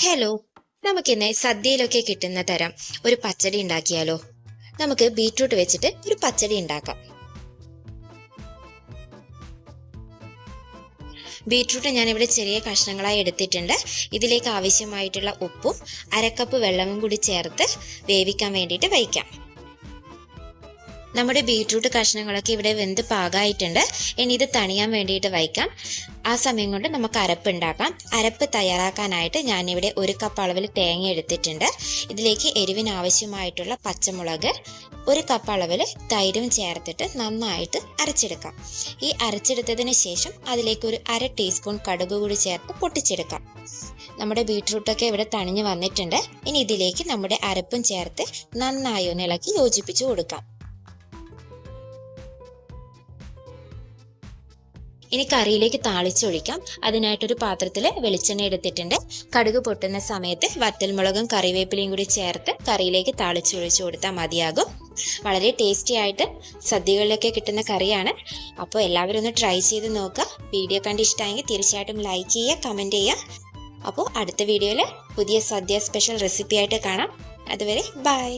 Hello നമുക്കിന്ന് സദ്യയിലൊക്കെ കിട്ടുന്ന തരം ഒരു പച്ചടി ഉണ്ടാക്കിയാലോ? നമുക്ക് ബീട്രൂട്ട് വെച്ചിട്ട് ഒരു പച്ചടി ഉണ്ടാക്കാം. ഞാൻ ഇവിടെ ചെറിയ കഷ്ണങ്ങളായി എടുത്തിട്ടുണ്ട്. ഇതിലേക്ക് ആവശ്യമായിട്ടുള്ള ഉപ്പും അരക്കപ്പ് വെള്ളവും കൂടി ചേർത്ത് വേവിക്കാൻ വേണ്ടിയിട്ട് വയ്ക്കാം. നമ്മുടെ ബീട്രൂട്ട് കഷ്ണങ്ങളൊക്കെ ഇവിടെ വെന്ത് പാകമായിട്ടുണ്ട് ഇനി ഇത് തണിയാൻ വേണ്ടിയിട്ട് വയ്ക്കാം. ആ സമയം കൊണ്ട് നമുക്ക് അരപ്പ് ഉണ്ടാക്കാം. അരപ്പ് തയ്യാറാക്കാനായിട്ട് ഞാനിവിടെ ഒരു കപ്പ് അളവിൽ തേങ്ങ എടുത്തിട്ടുണ്ട്. ഇതിലേക്ക് എരിവിന് ആവശ്യമായിട്ടുള്ള പച്ചമുളക് ഒരു കപ്പ് അളവിൽ തൈരും ചേർത്തിട്ട് നന്നായിട്ട് അരച്ചെടുക്കാം. ഈ അരച്ചെടുത്തതിന് ശേഷം അതിലേക്ക് ഒരു അര ടീസ്പൂൺ കടുക് കൂടി ചേർത്ത് പൊട്ടിച്ചെടുക്കാം. നമ്മുടെ ബീട്രൂട്ടൊക്കെ ഇവിടെ തണിഞ്ഞു വന്നിട്ടുണ്ട്. ഇനി ഇതിലേക്ക് നമ്മുടെ അരപ്പും ചേർത്ത് നന്നായി ഒന്ന് ഇളക്കി യോജിപ്പിച്ചു കൊടുക്കാം. ഇനി കറിയിലേക്ക് താളിച്ചൊഴിക്കാം. അതിനായിട്ടൊരു പാത്രത്തിൽ വെളിച്ചെണ്ണ എടുത്തിട്ടുണ്ട്. കടുക് പൊട്ടുന്ന സമയത്ത് വറ്റൽമുളകും കറിവേപ്പിലയും കൂടി ചേർത്ത് കറിയിലേക്ക് താളിച്ചൊഴിച്ചു കൊടുത്താൽ മതിയാകും. വളരെ ടേസ്റ്റി ആയിട്ട് സദ്യകളിലൊക്കെ കിട്ടുന്ന കറിയാണ്. അപ്പോൾ എല്ലാവരും ഒന്ന് ട്രൈ ചെയ്ത് നോക്കുക. വീഡിയോ കണ്ട് ഇഷ്ടമായെങ്കിൽ തീർച്ചയായിട്ടും ലൈക്ക് ചെയ്യുക കമന്റ് ചെയ്യുക. അപ്പോൾ അടുത്ത വീഡിയോയിൽ പുതിയ സദ്യ സ്പെഷ്യൽ റെസിപ്പി ആയിട്ട് കാണാം. അതുവരെ ബൈ